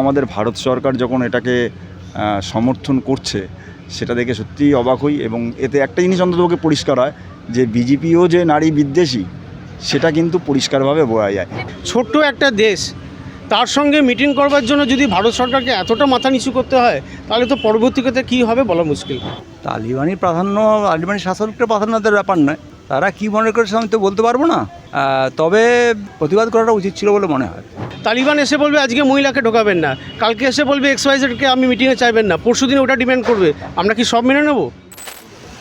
আমাদের ভারত সরকার যখন এটাকে সমর্থন করছে সেটা দেখে সত্যিই অবাক হই এবং এতে একটা জিনিস অন্ততপক্ষে পরিষ্কার হয় যে বিজেপিও যে নারী বিদ্বেষী সেটা কিন্তু পরিষ্কারভাবে বোঝা যায়। ছোট্ট একটা দেশ তার সঙ্গে মিটিং করবার জন্য যদি ভারত সরকারকে এতটা মাথা নিচু করতে হয় তাহলে তো পরবর্তীতে কী হবে বলা মুশকিল। তালিবানি প্রাধান্য তালিবানি শাসনকে প্রাধান্যদের ব্যাপার নয়। তারা কি মনে করেছে আমি তো বলতে পারব না। তবে প্রতিবাদ করাটা উচিত ছিল বলে মনে হয়। তালিবান এসে বলবে, আজকে মহিলাকে ঢোকাবেন না। কালকে এসে বলবে এক্স ওয়াইজেডকে আমি মিটিংয়ে চাইবেন না। পরশু দিন ওটা ডিমান্ড করবে। আমরা কি সব মেনে নেব?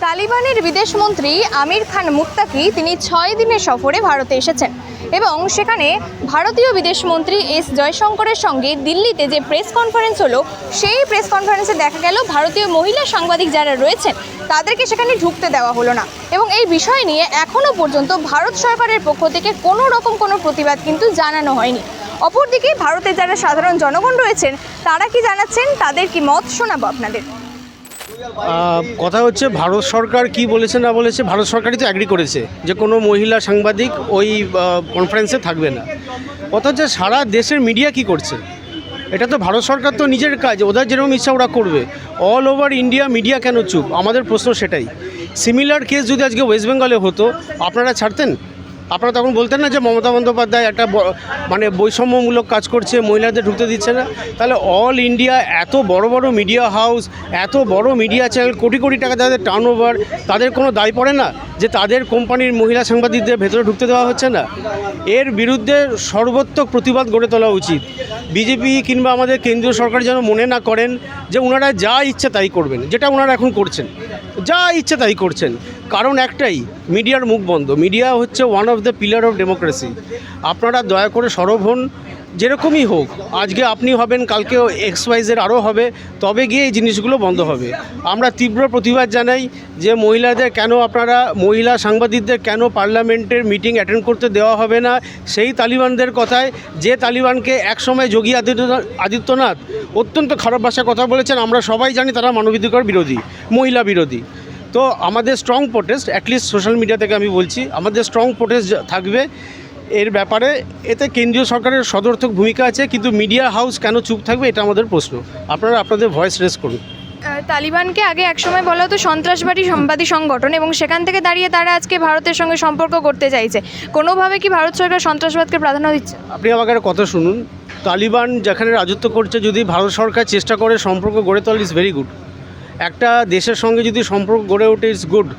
তালিবানের বিদেশমন্ত্রী আমির খান মুত্তাকি তিনি ছয় দিনের সফরে ভারতে এসেছেন এবং সেখানে ভারতীয় বিদেশমন্ত্রী এস জয়শঙ্করের সঙ্গে দিল্লিতে যে প্রেস কনফারেন্স হলো, সেই প্রেস কনফারেন্সে দেখা গেল ভারতীয় মহিলা সাংবাদিক যারা রয়েছেন, তাদেরকে সেখানে ঢুকতে দেওয়া হলো না। এবং এই বিষয় নিয়ে এখনও পর্যন্ত ভারত সরকারের পক্ষ থেকে কোনো রকম কোনো প্রতিবাদ কিন্তু জানানো হয়নি। অপরদিকে ভারতের যারা সাধারণ জনগণ রয়েছেন, তারা কি জানাচ্ছেন? তাদের কি মত? শোনাবো আপনাদের। কথা হচ্ছে ভারত সরকার কি বলেছে না বলেছে, ভারত সরকারই তো অ্যাগ্রি করেছে যে কোনো মহিলা সাংবাদিক ওই কনফারেন্সে থাকবে না। কথা হচ্ছে সারা দেশের মিডিয়া কি করছে? এটা তো ভারত সরকার তো নিজের কাজ, ওদের যেরকম ইচ্ছা ওরা করবে। অল ওভার ইন্ডিয়া মিডিয়া কেন চুপ? আমাদের প্রশ্ন সেটাই। সিমিলার কেস যদি আজকে ওয়েস্ট বেঙ্গলে হতো, আপনারা ছাড়তেন? আপনারা তখন বলতেন না যে মমতা বন্দ্যোপাধ্যায় একটা মানে বৈষম্যমূলক কাজ করছে, মহিলাদের ঢুকতে দিচ্ছে না? তাহলে অল ইন্ডিয়া এত বড় বড় মিডিয়া হাউস এত বড় মিডিয়া চ্যানেল কোটি কোটি টাকা তাদের টার্ন ওভার তাদের কোনো দায় পড়ে না যে তাদের কোম্পানির মহিলা সাংবাদিকদের ভেতরে ঢুকতে দেওয়া হচ্ছে না? এর বিরুদ্ধে সর্বোত্তক প্রতিবাদ গড়ে তোলা উচিত। বিজেপি কিংবা আমাদের কেন্দ্রীয় সরকার যেন মনে না করেন যে ওনারা যা ইচ্ছে তাই করবেন, যেটা ওনারা এখন করছেন, যা ইচ্ছে তাই করছেন। কারণ একটাই, মিডিয়ার মুখ বন্ধ। মিডিয়া হচ্ছে one of the pillar of democracy আপনারা দয়া করে সরব হন, যেরকমই হোক। আজকে আপনি হবেন কালকে এক্স ওয়াইজের আরও হবে, তবে গিয়ে এই জিনিসগুলো বন্ধ হবে। আমরা তীব্র প্রতিবাদ জানাই যে মহিলাদের কেন আপনারা, মহিলা সাংবাদিকদের কেন পার্লামেন্টের মিটিং অ্যাটেন্ড করতে দেওয়া হবে না? সেই তালিবানদের কথায়, যে তালিবানকে একসময় যোগী আদিত্যনাথ আদিত্যনাথ অত্যন্ত খারাপ ভাষায় কথা বলেছেন, আমরা সবাই জানি তারা মানবাধিকার বিরোধী, মহিলা বিরোধী। তো আমাদের strong protest at least social media থেকে আমি বলছি আমাদের স্ট্রং প্রোটেস্ট থাকবে এর ব্যাপারে। এতে কেন্দ্রীয় সরকারের সদর্থক ভূমিকা আছে কিন্তু মিডিয়া হাউস কেন চুপ থাকবে এটা আমাদের প্রশ্ন। আপনারা আপনাদের ভয়েস রেস করুন। তালিবানকে আগে একসময় বলা হতো সন্ত্রাসবাদী সম্বাদী সংগঠন এবং সেখান থেকে দাঁড়িয়ে তারা আজকে ভারতের সঙ্গে সম্পর্ক করতে চাইছে। কোনোভাবে কি ভারত সরকার সন্ত্রাসবাদকে প্রাধান্য দিচ্ছে? আপনি আমাকে একটা কথা শুনুন। তালিবান যেখানে রাজত্ব করছে যদি ভারত সরকার চেষ্টা করে সম্পর্ক গড়ে তোলে ইজ ভেরি গুড একটা দেশের সঙ্গে যদি সম্পর্ক গড়ে ওঠে ইটস গুড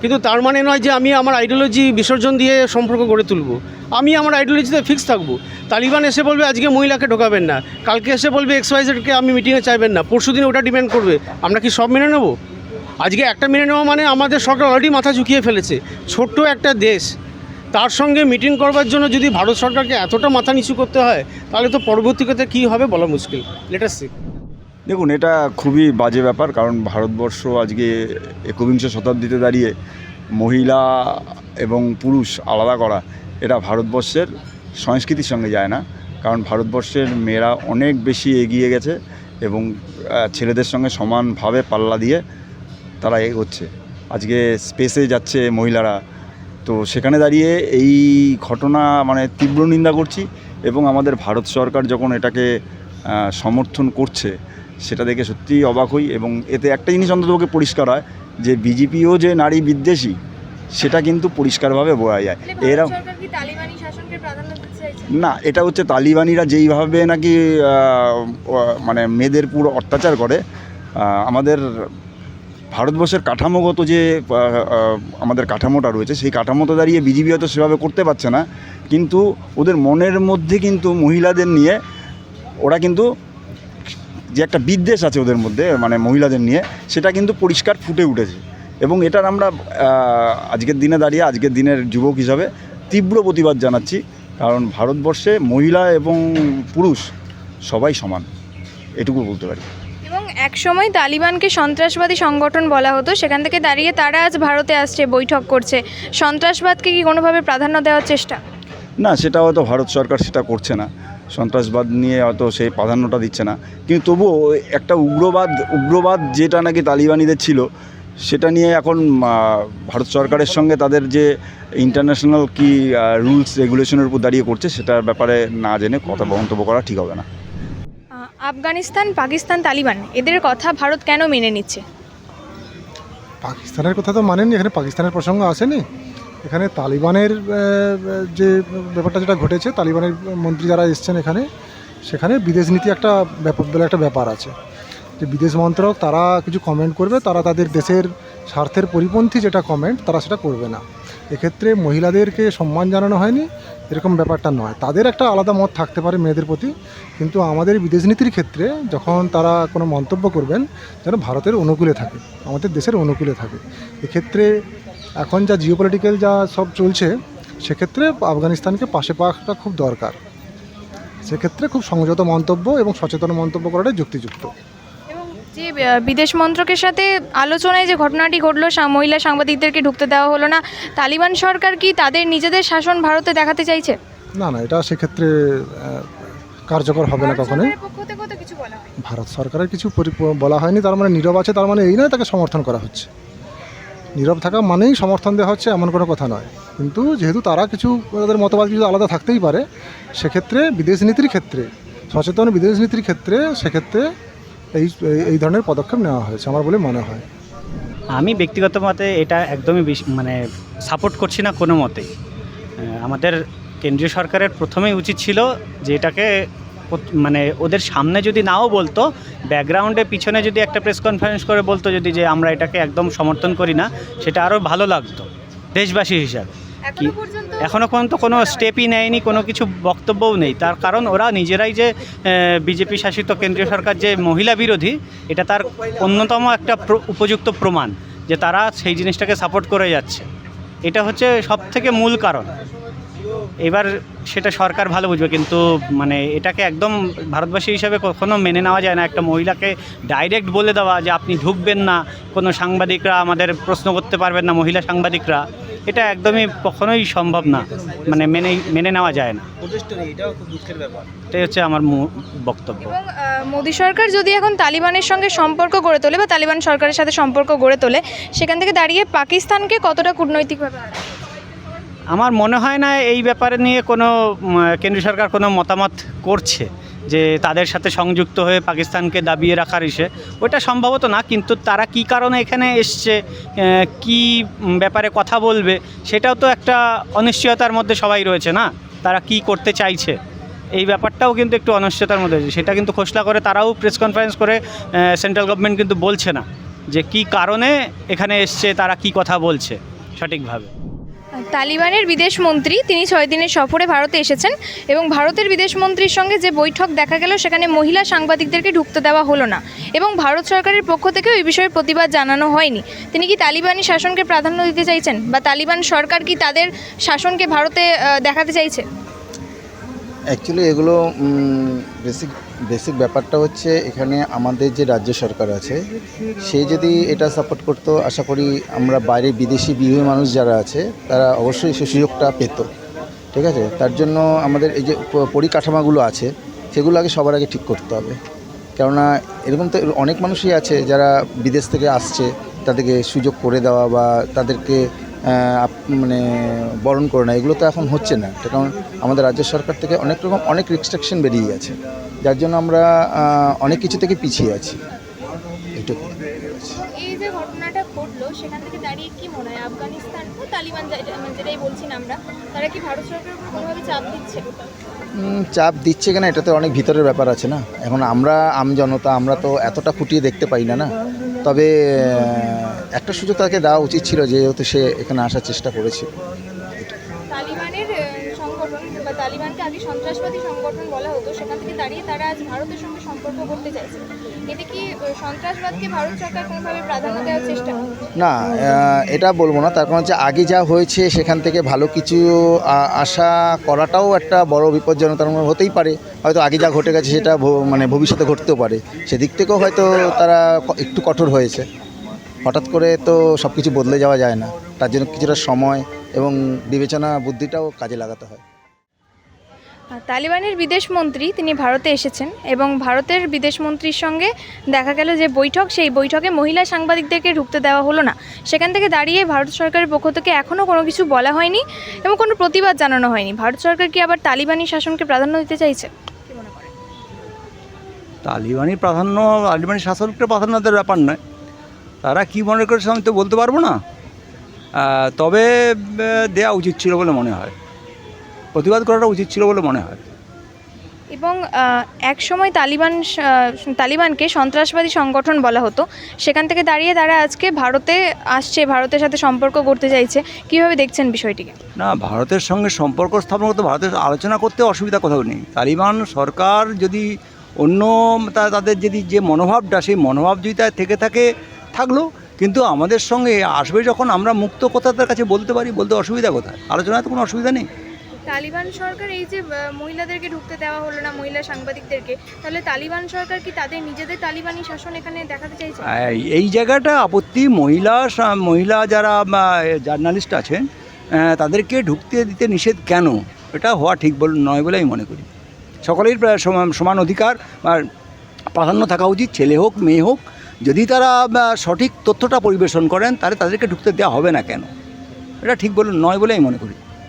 কিন্তু তার মানে নয় যে আমি আমার আইডিওলজি বিসর্জন দিয়ে সম্পর্ক গড়ে তুলব। আমি আমার আইডিওলজিতে ফিক্স থাকব। তালিবান এসে বলবে, আজকে মহিলাকে ঢোকাবেন না। কালকে এসে বলবে এক্স ওয়াইজেডকে আমি মিটিংয়ে চাইবেন না। পরশু দিন ওটা ডিপেন্ড করবে। আমরা কি সব মেনে নেব? আজকে একটা মেনে নেওয়া মানে আমাদের সরকার অলরেডি মাথা ঝুঁকিয়ে ফেলেছে। ছোট্ট একটা দেশ। তার সঙ্গে মিটিং করবার জন্য যদি ভারত সরকারকে এতটা মাথা নিচু করতে হয়, তাহলে তো পরবর্তীতে কী হবে বলা মুশকিল। লেটার সি দেখুন, এটা খুবই বাজে ব্যাপার, কারণ ভারতবর্ষ আজকে একবিংশ শতাব্দীতে দাঁড়িয়ে মহিলা এবং পুরুষ আলাদা করা, এটা ভারতবর্ষের সংস্কৃতির সঙ্গে যায় না। কারণ ভারতবর্ষের মেয়েরা অনেক বেশি এগিয়ে গেছে এবং ছেলেদের সঙ্গে সমানভাবে পাল্লা দিয়ে তারা এগোচ্ছে। আজকে স্পেসে যাচ্ছে মহিলারা। তো সেখানে দাঁড়িয়ে এই ঘটনা মানে তীব্র নিন্দা করছি এবং আমাদের ভারত সরকার যখন এটাকে সমর্থন করছে সেটা দেখে সত্যিই অবাক হই এবং এতে একটা জিনিস অন্ততপক্ষে পরিষ্কার হয় যে বিজেপিও যে নারী বিদ্বেষী সেটা কিন্তু পরিষ্কারভাবে বোঝা যায়। এরা না এটা হচ্ছে তালিবানিরা যেইভাবে নাকি মানে মেয়েদের পুরো অত্যাচার করে আমাদের ভারতবর্ষের কাঠামোগত যে আমাদের কাঠামোটা রয়েছে সেই কাঠামোতে দাঁড়িয়ে বিজেপি হয়তো সেভাবে করতে পারছে না কিন্তু ওদের মনের মধ্যে কিন্তু মহিলাদের নিয়ে ওরা কিন্তু যে একটা বিদ্বেষ আছে ওদের মধ্যে মানে মহিলাদের নিয়ে সেটা কিন্তু পরিষ্কার ফুটে উঠেছে। এবং এটার আমরা আজকের দিনে দাঁড়িয়ে আজকের দিনের যুবক হিসাবে তীব্র প্রতিবাদ জানাচ্ছি। কারণ ভারতবর্ষে মহিলা এবং পুরুষ সবাই সমান। এটুকু বলতে পারি। এবং একসময় তালিবানকে সন্ত্রাসবাদী সংগঠন বলা হতো। সেখান থেকে দাঁড়িয়ে তারা আজ ভারতে আসছে বৈঠক করছে। সন্ত্রাসবাদকে কি কোনোভাবে প্রাধান্য দেওয়ার চেষ্টা? না সেটা হয়তো ভারত সরকার সেটা করছে না। সন্ত্রাসবাদ নিয়ে হয়তো সেই প্রাধান্যটা দিচ্ছে না। কিন্তু তবুও একটা উগ্রবাদ উগ্রবাদ যেটা নাকি তালিবানিদের ছিল সেটা নিয়ে এখন ভারত সরকারের সঙ্গে তাদের যে ইন্টারন্যাশনাল কি রুলস রেগুলেশনের উপর দাঁড়িয়ে করছে সেটার ব্যাপারে না জেনে কথা মন্তব্য করা ঠিক হবে না। আফগানিস্তান পাকিস্তান তালিবান এদের কথা ভারত কেন মেনে নিচ্ছে? পাকিস্তানের কথা তো মানেননি এখানে পাকিস্তানের প্রসঙ্গ আসেনি। এখানে তালিবানের যে ব্যাপারটা যেটা ঘটেছে, তালিবানের মন্ত্রী যারা এসছেন এখানে, সেখানে বিদেশ নীতি একটা ব্যাপার বলে একটা ব্যাপার আছে। যে বিদেশ মন্ত্রক, তারা কিছু কমেন্ট করবে, তারা তাদের দেশের স্বার্থের পরিপন্থী যেটা কমেন্ট তারা সেটা করবে না। এক্ষেত্রে মহিলাদেরকে সম্মান জানানো হয়নি, এরকম ব্যাপারটা নয়। তাদের একটা আলাদা মত থাকতে পারে মেয়েদের প্রতি, কিন্তু আমাদের বিদেশ নীতির ক্ষেত্রে যখন তারা কোনো মন্তব্য করবেন, যেন ভারতের অনুকূলে থাকে, আমাদের দেশের অনুকূলে থাকে। এক্ষেত্রে এখন যা জিওপলিটিক্যাল যা সব চলছে সেক্ষেত্রে আফগানিস্তানকে পাশে পাওয়াটা খুব দরকার। সেক্ষেত্রে খুব সংযত মন্তব্য এবং সচেতন মন্তব্য করাটাই যুক্তিযুক্ত। যে বিদেশ মন্ত্রকের সাথে আলোচনায় যে ঘটনাটি ঘটলো মহিলা সাংবাদিকদেরকে ঢুকতে দেওয়া হলো না তালিবান সরকার কি তাদের নিজেদের শাসন ভারতে দেখাতে চাইছে? না না এটা সেক্ষেত্রে কার্যকর হবে না কখনোই। ভারত সরকারের কিছু পরি- বলা হয়নি তার মানে নীরব আছে তার মানে এই নয় তাকে সমর্থন করা হচ্ছে। নীরব থাকা মানেই সমর্থন দেওয়া হচ্ছে এমন কোনো কথা নয়। কিন্তু যেহেতু তারা কিছু, তাদের মতবাদ কিছু আলাদা থাকতেই পারে, সেক্ষেত্রে বিদেশ নীতির ক্ষেত্রে, সচেতন বিদেশ নীতির ক্ষেত্রে, সেক্ষেত্রে এই, এই- ধরনের পদক্ষেপ নেওয়া হয়েছে আমার বলে মনে হয়। আমি ব্যক্তিগত মতে এটা একদমই মানে সাপোর্ট করছি না কোনো মতেই আমাদের কেন্দ্রীয় সরকারের প্রথমেই উচিত ছিল যে এটাকে মানে ওদের সামনে যদি নাও বলতো ব্যাকগ্রাউন্ডে পিছনে যদি একটা প্রেস কনফারেন্স করে বলতো যদি যে আমরা এটাকে একদম সমর্থন করি না সেটা আরও ভালো লাগতো দেশবাসী হিসাবে। কি এখনও পর্যন্ত কোনো স্টেপই নেয়নি কোনো কিছু বক্তব্যও নেই। তার কারণ ওরা নিজেরাই যে বিজেপি শাসিত কেন্দ্রীয় সরকার যে মহিলা বিরোধী এটা তার অন্যতম একটা উপযুক্ত প্রমাণ যে তারা সেই জিনিসটাকে সাপোর্ট করে যাচ্ছে। এটা হচ্ছে সব থেকে মূল কারণ। এবার সেটা সরকার ভালো বুঝবে কিন্তু মানে এটাকে একদম ভারতবাসী হিসাবে কখনো মেনে নেওয়া যায় না। একটা মহিলাকে ডাইরেক্ট বলে দেওয়া যে আপনি ঢুকবেন না কোনো সাংবাদিকরা আমাদের প্রশ্ন করতে পারবেন না মহিলা সাংবাদিকরা এটা একদমই কখনোই সম্ভব না। মানে মেনে মেনে নেওয়া যায় না। এটাই হচ্ছে আমার বক্তব্য। এবং মোদী সরকার যদি এখন তালিবানের সঙ্গে সম্পর্ক গড়ে তোলে বা তালিবান সরকারের সাথে সম্পর্ক গড়ে তোলে সেখান থেকে দাঁড়িয়ে পাকিস্তানকে কতটা কূটনৈতিকভাবে? আমার মনে হয় না এই ব্যাপারে নিয়ে কোনো কেন্দ্রীয় সরকার কোনো মতামত করছে যে তাদের সাথে সংযুক্ত হয়ে পাকিস্তানকে দাবিয়ে রাখার ইসে। ওটা সম্ভবত না, কিন্তু তারা কি কারণে এখানে এসছে কি ব্যাপারে কথা বলবে, সেটাও তো একটা অনিশ্চয়তার মধ্যে সবাই রয়েছে না? তারা কি করতে চাইছে? এই ব্যাপারটাও কিন্তু একটু অনিশ্চয়তার মধ্যে রয়েছে। সেটা কিন্তু খোসলা করে তারাও প্রেস কনফারেন্স করে সেন্ট্রাল গভর্নমেন্ট কিন্তু বলছে না যে কি কারণে এখানে এসছে, তারা কি কথা বলছে সঠিকভাবে। তালিবানের বিদেশ মন্ত্রী, তিনি ছয় দিনের সফরে ভারতে এসেছেন এবং ভারতের বিদেশ মন্ত্রীর সঙ্গে যে বৈঠক দেখা গেল, সেখানে মহিলা সাংবাদিকদেরকে ঢুকতে দেওয়া হলো না। এবং ভারত সরকারের পক্ষ থেকেও এই বিষয়ে প্রতিবাদ জানানো হয়নি। তিনি কি তালিবানি শাসনকে প্রাধান্য দিতে চাইছেন বা তালিবান সরকার কি তাদের শাসনকে ভারতে দেখাতে চাইছে? অ্যাকচুয়ালি এগুলো বেসিক বেসিক ব্যাপারটা হচ্ছে এখানে আমাদের যে রাজ্য সরকার আছে, সে যদি এটা সাপোর্ট করতো, আশা করি আমরা বাইরে বিদেশি বিহুই মানুষ যারা আছে, তারা অবশ্যই সে সুযোগটা পেত। ঠিক আছে? তার জন্য আমাদের এই যে পরিকাঠামোগুলো আছে, সেগুলো আগে সবার আগে ঠিক করতে হবে। কেননা এরকম তো অনেক মানুষই আছে যারা বিদেশ থেকে আসছে, তাদেরকে সুযোগ করে দেওয়া বা তাদেরকে মানে বরণ করে না। এগুলো তো এখন হচ্ছে না। এটা কারণ আমাদের রাজ্য সরকার থেকে অনেক রকম অনেক রিস্ট্রিকশন বেরিয়ে গেছে। যার জন্য আমরা অনেক কিছু থেকে পিছিয়ে আছি। এইটুকু এই যে ঘটনাটা ঘটলো সেখান থেকে দাঁড়িয়ে কি মনে হয়? আফগানিস্তান ও তালিবান যেটাই বলছি আমরা তারা কি ভারত সরকারের উপর কোনোভাবে চাপ দিচ্ছে? চাপ দিচ্ছে কেন? এটাতে অনেক ভিতরের ব্যাপার আছে না। এখন আমরা আমজনতা আমরা তো এতটা ফুটিয়ে দেখতে পাই না না। তবে একটা সুযোগ তাকে দেওয়া উচিত ছিল যেহেতু সে এখানে আসার চেষ্টা করেছিল। তালিবানের সংগঠন বা তালিবানকে আগে সন্ত্রাসবাদী সংগঠন বলা হতো সেখান থেকে দাঁড়িয়ে তারা আজ ভারতের সঙ্গে সম্পর্ক করতে চাইছে। এতে কি সন্ত্রাসবাদকে ভারত সরকার কোনোভাবে প্রাধান্য দেওয়ার চেষ্টা না এটা বলব না। তার কারণ হচ্ছে আগে যা হয়েছে সেখান থেকে ভালো কিছু আশা করাটাও একটা বড় বিপজ্জনক তার মধ্যে হতেই পারে। হয়তো আগে যা ঘটে গেছে সেটা মানে ভবিষ্যতে ঘটতেও পারে। সেদিক থেকেও হয়তো তারা একটু কঠোর হয়েছে। হঠাৎ করে তো সব কিছু বদলে যাওয়া যায় না। তার জন্য কিছুটা সময় এবং বিবেচনা বুদ্ধিটাও কাজে লাগাতে হয়। তালিবানের বিদেশ মন্ত্রী তিনি ভারতে এসেছেন এবং ভারতের বিদেশ মন্ত্রীর সঙ্গে দেখা গেল যে বৈঠক সেই বৈঠকে মহিলা সাংবাদিকদেরকে ঢুকতে দেওয়া হলো না। সেখান থেকে দাঁড়িয়ে ভারত সরকারের পক্ষ থেকে এখনও কোনো কিছু বলা হয়নি এবং কোনো প্রতিবাদ জানানো হয়নি। ভারত সরকার কি আবার তালিবানি শাসনকে প্রাধান্য দিতে চাইছে? কি তালিবানি প্রাধান্য তালিবানি শাসনকে প্রাধান্য দেওয়ার ব্যাপার নয়। তারা কি মনে করেছে আমি তো বলতে পারব না। তবে দেওয়া উচিত ছিল বলে মনে হয়। প্রতিবাদ করাটা উচিত ছিল বলে মনে হয়। এবং এক সময় তালিবান তালিবানকে সন্ত্রাসবাদী সংগঠন বলা হতো। সেখান থেকে দাঁড়িয়ে তারা আজকে ভারতে আসছে ভারতের সাথে সম্পর্ক করতে চাইছে। কীভাবে দেখছেন বিষয়টিকে? না ভারতের সঙ্গে সম্পর্ক স্থাপন করতে ভারতের আলোচনা করতে অসুবিধা কোথাও নেই। তালিবান সরকার যদি অন্য তাদের যদি যে মনোভাবটা সেই মনোভাব যদি তার থেকে থাকে থাকল কিন্তু আমাদের সঙ্গে আসবে যখন আমরা মুক্ত কথা তার কাছে বলতে পারি বলতে অসুবিধা কোথায়? আলোচনায় তো কোনো অসুবিধা নেই। তালিবান সরকার এই যে মহিলাদেরকে ঢুকতে দেওয়া হলো না মহিলা সাংবাদিকদেরকে তাহলে তালিবান সরকার কি তাদের নিজেদের তালিবানি শাসন এখানে দেখাতে চাইছে? এই- জায়গাটা আপত্তি। মহিলা মহিলা যারা জার্নালিস্ট আছেন তাদেরকে ঢুকতে দিতে নিষেধ কেন? এটা হওয়া ঠিক বল নয় বলে আমি মনে করি। সকলের সমান অধিকার আর প্রাধান্য থাকা উচিত। ছেলে হোক মেয়ে হোক যদি তারা সঠিক তথ্যটা পরিবেশন করেন, তাহলে তাদেরকে ঢুকতে দেওয়া হবে না কেন? এটা ঠিক বলে নয় বলে আমি মনে করি।